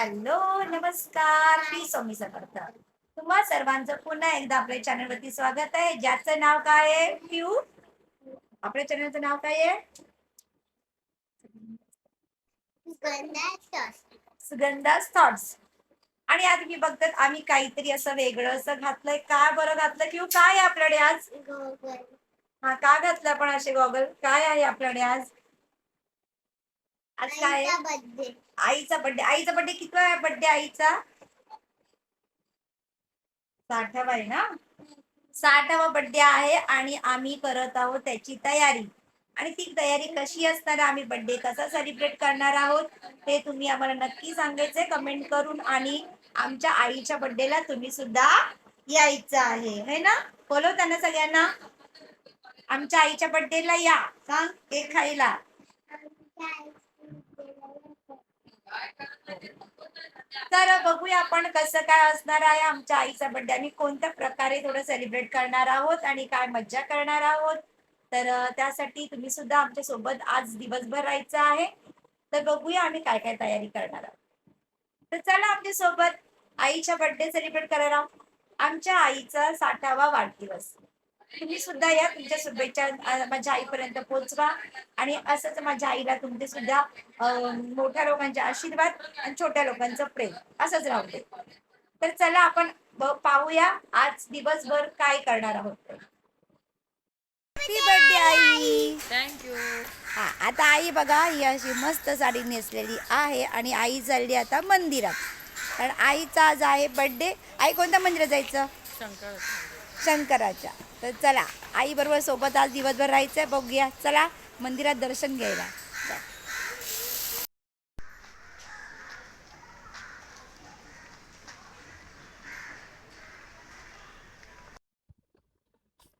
Hello नमस्कार. मी स्वामी समर्थ. तुम्हा सर्वांचं पुन्हा एकदा आपल्या चॅनल वरती स्वागत आहे. ज्याचं नाव काय आहे? प्यू आपल्या चॅनलचं नाव काय आहे? सुगंधास थॉट्स आणि आज मी बघतात आम्ही काहीतरी असं वेगळं असं घातलंय. काय बरं घातलं? किंवा काय आहे आपल्याकडे आज? हा का घातलं आपण असे गॉगल काय आहे आपल्याकडे आज? आज काय? आहे? बर्थडे आईचा बर्थडे आईचा बर्थडे किती आहे बर्थडे आईचा? साठावा आहे ना? साठावा बर्थडे आहे आणि आम्ही करत आहोत त्याची तयारी. आणि ती तयारी कशी असणार आहे, आम्ही बर्थडे कसा सेलिब्रेट करणार आहोत ते तुम्ही आम्हाला नक्की सांगायचंय. कमेंट करून आणि आमच्या आईच्या बर्थडेला तुम्ही सुद्धा यायचं आहे. है ना? बोलव त्यांना सगळ्यांना. आमच्या आईच्या बर्थडेला या. सांग केक खायला. तर बघूया आपण कसं काय असणार आहे आमच्या आईचा बर्थडे आम्ही कोणत्या प्रकारे थोडं सेलिब्रेट करणार आहोत आणि काय मज्जा करणार आहोत? तर त्यासाठी तुम्ही सुद्धा आमच्यासोबत आज दिवसभर राहायचं आहे. तर बघूया आम्ही काय काय तयारी करणार आहोत. तर चला आमच्यासोबत आईच्या बर्थडे सेलिब्रेट करायला. आहोत. आमच्या आईचा साठावा वाढदिवस. तुम्ही सुद्धा या तुमच्या शुभेच्छा माझ्या आईपर्यंत पोहोचवा. आणि असंच माझ्या आईला तुमचे सुद्धा मोठ्या लोकांचे आशीर्वाद आणि छोट्या लोकांचं प्रेम. असंच राहू दे. तर चला आपण पाहूया आज दिवसभर काय करणार आहोत. बर्थडे आई. थँक्यू हा आता आई बघा ही अशी मस्त साडी नेसलेली आहे आणि आई चालली आता मंदिरात. कारण आईचा आज आहे बर्थडे आई कोणत्या मंदिरात जायचं? शंकर. शंकराच्या. तर चला आईबरोबर सोबत आज दिवसभर राहायचंय बघूया. चला मंदिरात दर्शन घ्यायला.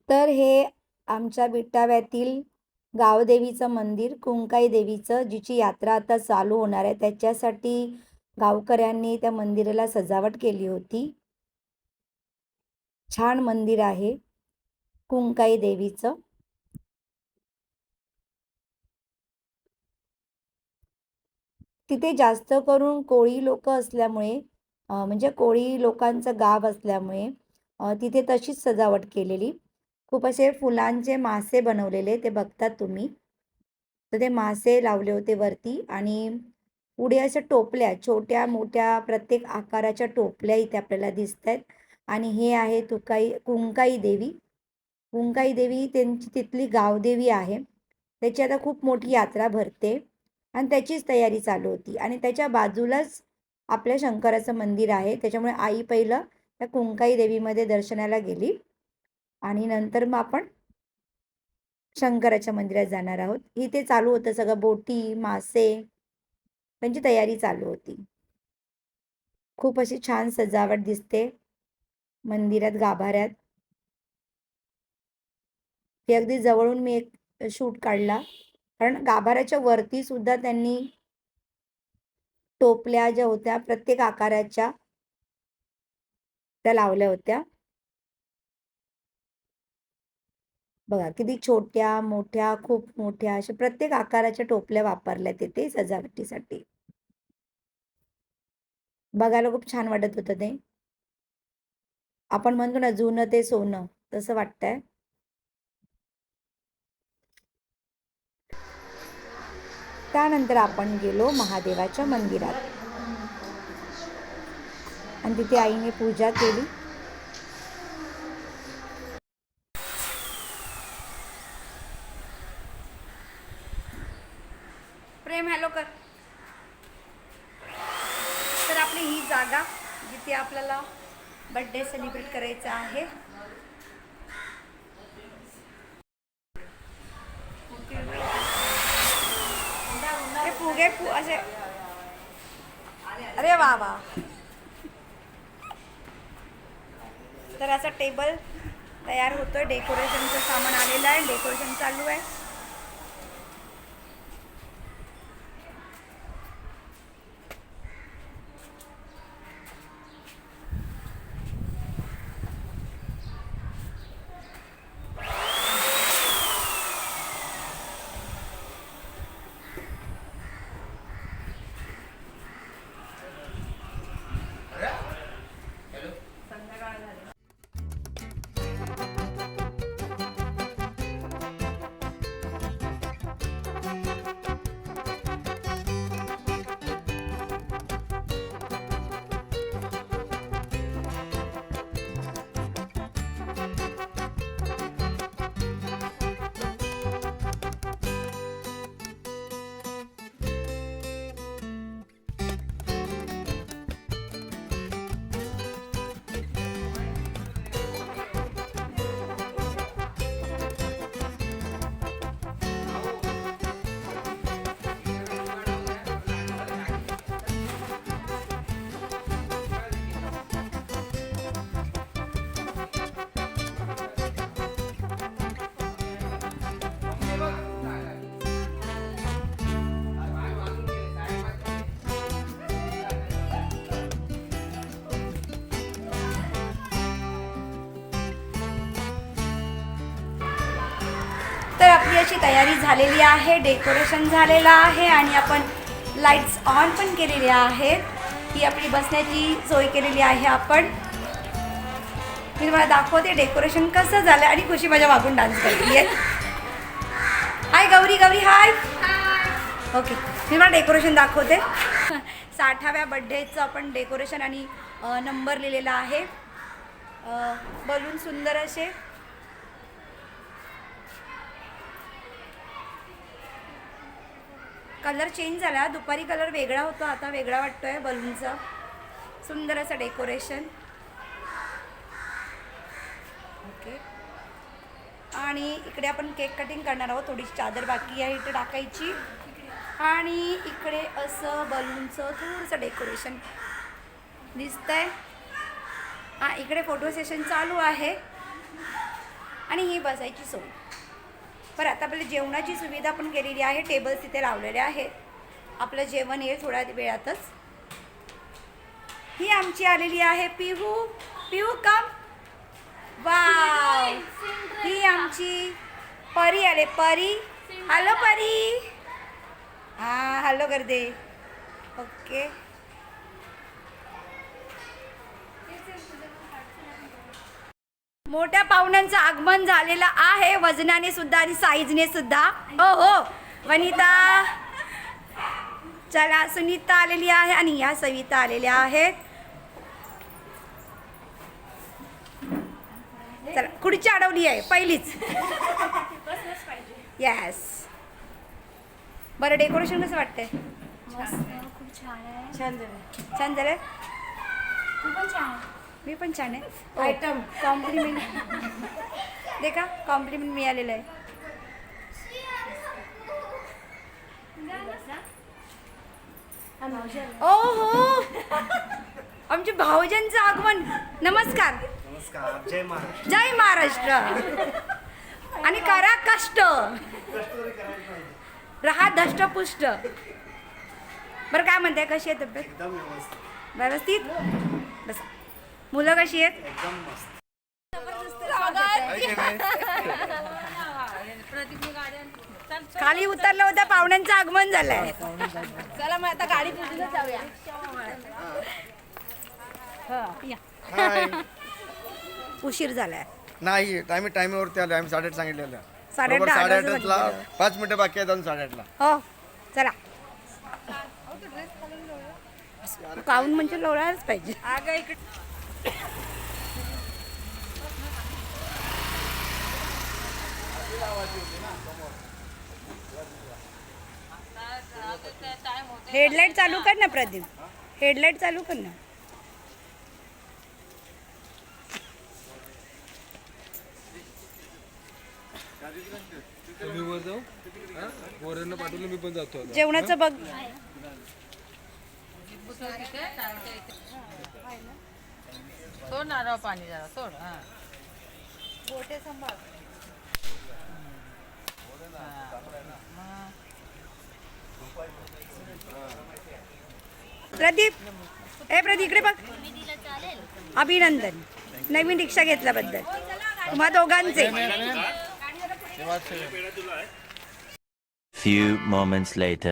तर हे आमच्या बिट्टाव्यातील गावदेवीचं मंदिर कुंकाई देवीचं जिची यात्रा आता चालू होणार आहे. त्याच्यासाठी गावकऱ्यांनी त्या मंदिराला सजावट केली होती. छान मंदिर आहे. कुंकाई देवीचं. तिथे जास्त करून कोळी लोक असल्यामुळे म्हणजे कोळी लोकांचं गाव असल्यामुळे तिथे तशीच सजावट केलेली. खूप असे फुलांचे मासे बनवलेले ते बघतात तुम्ही. तर ते मासे लावले होते वरती आणि पुढे अशा टोपल्या छोट्या मोठ्या प्रत्येक आकाराच्या टोपल्या इथे आपल्याला दिसत आहेत आणि हे आहे तुकाई कुंकाई देवी. कुंकाई देवी त्यांची तिथली गावदेवी आहे. त्याची आता खूप मोठी यात्रा भरते आणि त्याचीच तयारी चालू होती. आणि त्याच्या बाजूलाच आपल्या शंकराचं मंदिर आहे. त्याच्यामुळे आई पहिलं त्या कुंकाई देवीमध्ये दर्शनाला गेली. आणि नंतर मग आपण शंकराच्या मंदिरात जाणार आहोत. इथे चालू होतं सगळं बोटी मासे त्यांची तयारी चालू होती. खूप अशी छान सजावट दिसते मंदिरात गाभाऱ्यात. हे अगदी जवळून मी एक शूट काढला. कारण गाभाऱ्याच्या वरती सुद्धा त्यांनी टोपल्या ज्या होत्या प्रत्येक आकाराच्या त्या लावल्या होत्या. बघा किती छोट्या मोठ्या खूप मोठ्या अशा प्रत्येक आकाराच्या टोपल्या वापरल्या तिथे सजावटीसाठी. बघायला खूप छान वाटत होतं ते. आपण म्हणतो ना जुनं ते सोनं तसं वाटतंय. त्यानंतर आपण गेलो महादेवाच्या मंदिरात. आणि तिथे आईने पूजा केली. प्रेम हॅलो कर. तर आपली ही जागा जिथे आपल्याला बर्थडे सेलिब्रेट करायचा आहे हे फुगे असे. अरे वा वा. तर असा टेबल तयार होतोय डेकोरेशनचं सामान आलेलं आहे. डेकोरेशन चालू आहे. आपली तयारी झालेली आहे डेकोरेशन झालेलं आहे आणि आपण लाईट्स ऑन पण केलेले आहेत. ही आपली बसण्याची सोय केलेली आहे आपण. मी तुम्हाला दाखवते डेकोरेशन कसं झालं आणि खुशी माझ्या मागून डान्स करते hi Gauri Gauri hi okay मी मला डेकोरेशन दाखवते. साठाव्या बड्डेचं आपण डेकोरेशन आणि नंबर लिहिलेला आहे. बलून सुंदर असे. कलर चेंज झाला. दुपारी कलर वेगळा होता. आता वेगळा वाटतोय बलूनचा सुंदर असं डेकोरेशन ओके आणि इकडे आपण केक कटिंग करणार आहोत. थोडीशी चादर बाकी आहे इथे टाकायची. आणि इकडे असं बलूनचं थोडंसं डेकोरेशन दिसतंय. हां इकडे फोटो सेशन चालू आहे. आणि ही बसायची सोय. बरं आता आपल्याला जेवणाची सुविधा पण केलेली आहे. टेबल्स तिथे लावलेले आहेत. आपलं जेवण येईल थोड्या वेळातच. ही आमची आलेली आहे. पिहू पिहू कम वाव ही आमची परी आले. परी. हॅलो परी. हां हॅलो गर्दे. ओके मोठ्या पाहुण्यांचं आगमन झालेलं आहे. वजनाने सुद्धा आणि साईजने सुद्धा. हो हो. वनिता. चला सुनीता आलेली आहे आणि या सविता आलेल्या आहेत. चला खुर्ची अडवली आहे पहिलीच. येस बरं डेकोरेशन कसं वाटतंय? खूप छान आहे. छान झालं. छान झालं? छान मी पण छान आहे. आयटम कॉम्प्लिमेंट देखा कॉम्प्लिमेंट मिळालेलं आहे. ओ हो आमचे भाऊजांचं आगमन. नमस्कार. नमस्कार. जय महाराष्ट्र. जय महाराष्ट्र. आणि करा कष्ट. रहा धष्टपुष्ट. बरं काय म्हणताय? कशी आहे तब्येत? एकदम व्यवस्थित. व्यवस्थित? बस. मुलं कशी आहेत? एकदम मस्त. खाली उतरलं होतं पाहुण्यांचं आगमन झालंय. चला मग आता गाडी पूजूनच जाऊया. उशीर झालाय. नाही आम्ही टायमावरती आलो आम्ही साडेआठ सांगितलेलं साडेआठ साडेआठला सांगितलेलं. पाच मिनिटं बाकी आहेत अजून साडेआठला. हो चला. काऊन म्हणजे लोळायलाच पाहिजे. हेडलाईट चालू कर ना प्रदीप. हेडलाईट चालू कर ना. जेवणाचं बघ. सोड नारळ पाणी जरा सोड हा. प्रदीप ए प्रदीप इकडे बघ. अभिनंदन नवीन रिक्षा घेतल्याबद्दल. तुम्हा दोघांचे. Few moments later.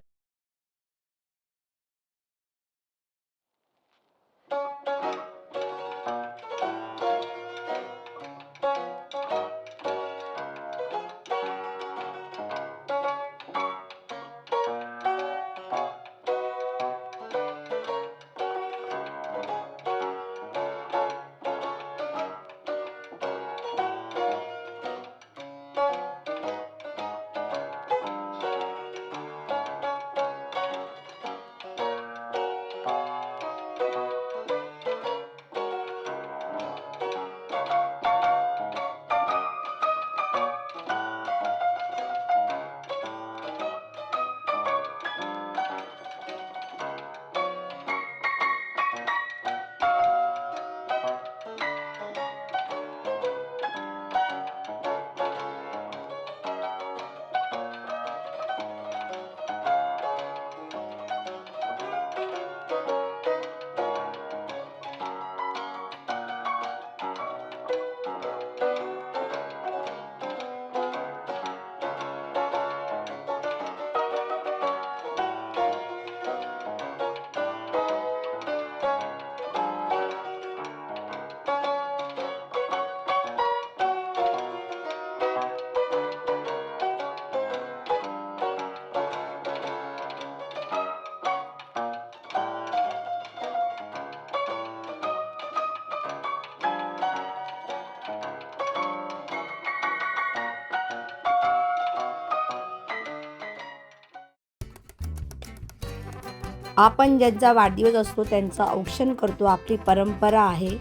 आपण ज्यांचा वाढदिवस असतो त्यांचं औक्षण करतो आपली परंपरा आहे.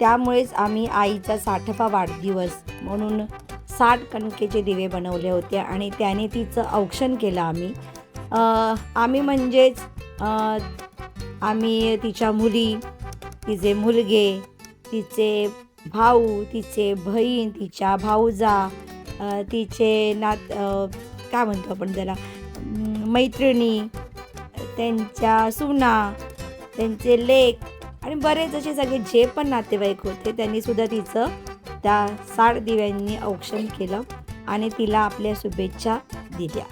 त्यामुळेच आम्ही आईचा साठवा वाढदिवस म्हणून साठ कणकेचे दिवे बनवले होते आणि त्याने तिचं औक्षण केलं आम्ही. आम्ही म्हणजेच आम्ही तिच्या मुली तिचे मुलगे तिचे भाऊ तिचे बहीण तिच्या भाऊजा तिचे नात काय म्हणतो आपण त्याला? मैत्रिणी त्यांच्या सुना त्यांचे लेख आणि बरेच असे सगळे जे पण नातेवाईक होते त्यांनी सुद्धा तिचं त्या साड दिव्यांनी औक्षण केलं आणि तिला आपल्या शुभेच्छा दिल्या.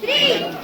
Três.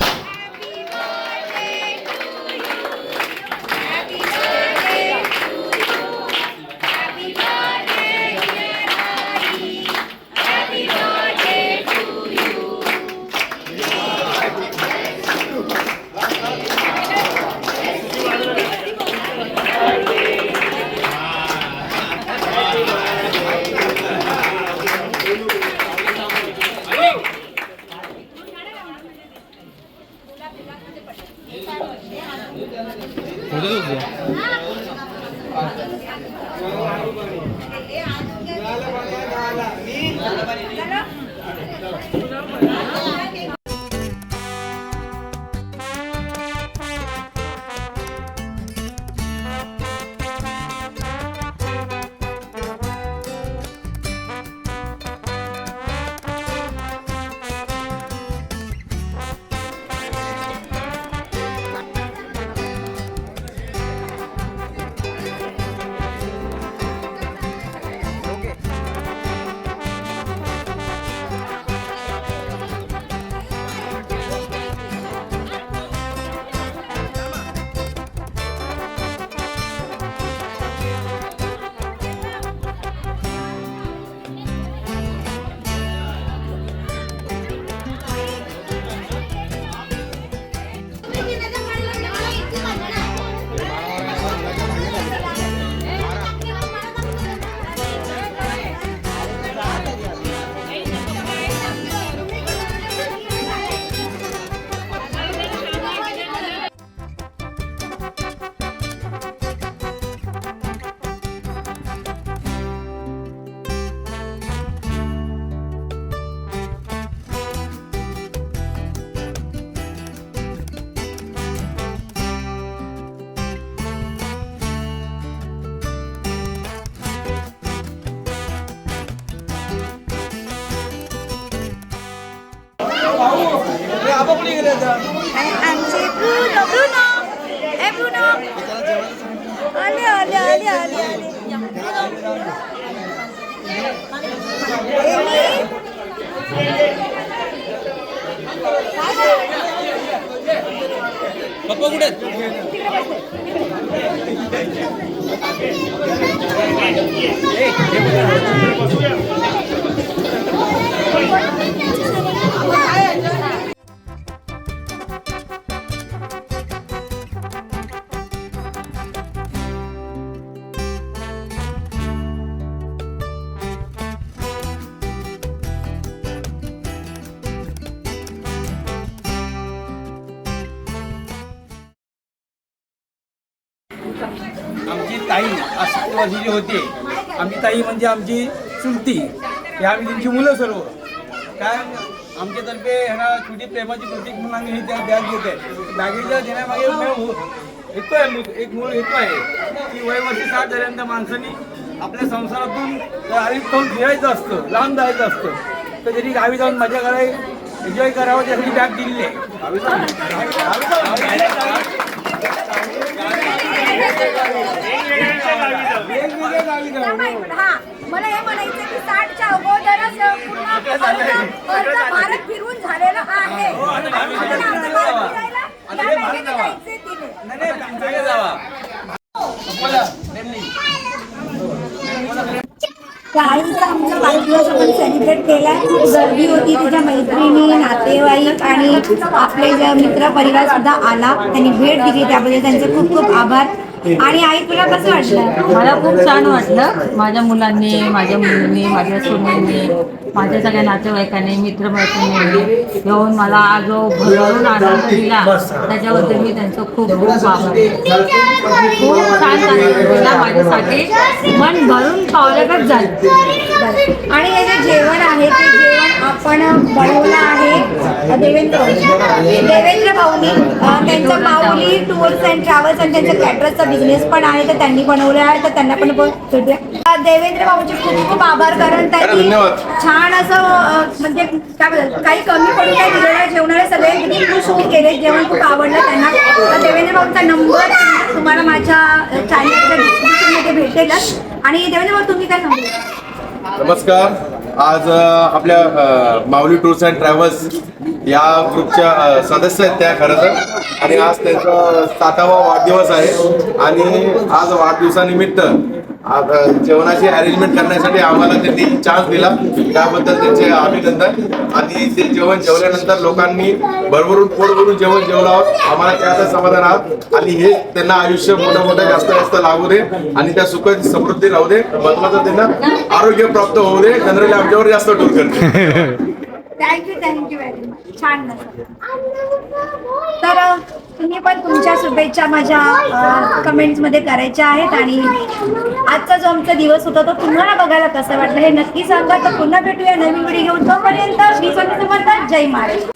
आमचे ब्रुनो ब्रुनो ए ब्रुनो आले आले आले आले आले पप्पा कुठे आहेत? ताई ताई अस्तित्व वर्षाची होती आमची ताई म्हणजे आमची चुलती. हे आम्ही त्यांची मुलं सर्व. काय आमच्यातर्फे ह्याला छोटी प्रेमाची प्रतीक म्हणून आम्ही हे त्या बॅग घेत आहे बॅगेच्या देण्यामागे मी हेतू आहे एक मूळ हेतू आहे की वय वर्ष साठ झाल्यानंतर माणसाने आपल्या संसारातून आयुष्य फिरायचं असतं लांब जायचं असतं तर त्यांनी गावी जाऊन मजा कराय एन्जॉय करावं त्यासाठी बॅग दिलेली आहे. वेगवेगळ्या गावी जाऊ हा मला हे म्हणायचं की साठच्या अगोदरच पूर्ण अर्ध- अर्ध भारत फिरून झालेला आहे. आणि आपल्याला अर्ध भारत फिरायला जायचंय आमचा वाढदिवस आपण सेलिब्रेट केला खूप गर्दी होती तिच्या मैत्रिणी नातेवाईक आणि आपले जे मित्र परिवार सुद्धा आला. त्यांनी भेट दिली. त्याबद्दल त्यांचे खूप खूप आभार. आणि आई तुला कसं वाटलं? मला खूप छान वाटलं. माझ्या मुलांनी माझ्या मुलींनी माझ्या सुनेंनी माझ्या सगळ्या नातेवाईकांनी मित्रमैत्रिणींनी येऊन मला जो भरभरून आनंद दिला त्याच्याबद्दल मी त्यांचं खूप खूप आभार खूप छान आनंद दिला माझ्यासाठी. मन भरून पावल्यागत झालं. आणि हे जे जेवण आहे ते जेवण आपण बनवलं आहे देवेंद्र देवेंद्र भाऊनी. त्यांचं माऊली टूर्स अँड ट्रॅव्हल्स आणि त्यांचा कॅटरसचा बिझनेस पण आहे तर त्यांनी बनवलं आहे तर त्यांना पण देवेंद्र भाऊचे खूप खूप आभार कारण त्यांनी छान असं म्हणजे काय बोलतात काही कमी पडून काही दिलेलं जेवणारे सगळे किती खुश होऊन गेले जेवण खूप आवडलं त्यांना. तर देवेंद्र भाऊचा नंबर तुम्हाला माझ्या चॅनलच्या डिस्क्रिप्शनमध्ये भेटेलच. आणि देवेंद्र भाऊ तुम्ही काय सांगू? नमस्कार. आज आपल्या माऊली टूर्स अँड ट्रॅव्हल्स या ग्रुपच्या सदस्य आहेत त्या खरं तर. आणि आज त्यांचा सातावा वाढदिवस आहे. आणि आज वाढदिवसानिमित्त जेवणाची अरेंजमेंट करण्यासाठी आम्हाला त्यांनी चान्स दिला. त्याबद्दल त्यांचे अभिनंदन. आणि ते जेवण जेवल्यानंतर लोकांनी भरभरून पोट भरून जेवण जेवलं आहोत. आम्हाला त्याचं समाधान आहात. आणि हे त्यांना आयुष्य मोठं मोठं जास्त जास्त लागू दे. आणि त्या सुख समृद्धी राहू दे. महत्वाचं त्यांना आरोग्य प्राप्त होऊ दे. जनरली आमच्यावर जास्त टूर करते थँक्यू थँक्यू व्हेरी मच छान तर तुम्ही पण तुमच्या शुभेच्छा माझ्या कमेंट्समध्ये करायच्या आहेत आणि आजचा जो आमचा दिवस होता तो तुम्हाला बघायला कसं वाटलं हे नक्की सांगा. तर पुन्हा भेटूया नवीन व्हिडिओ घेऊन तोपर्यंत श्री समर्थ जय महाराज.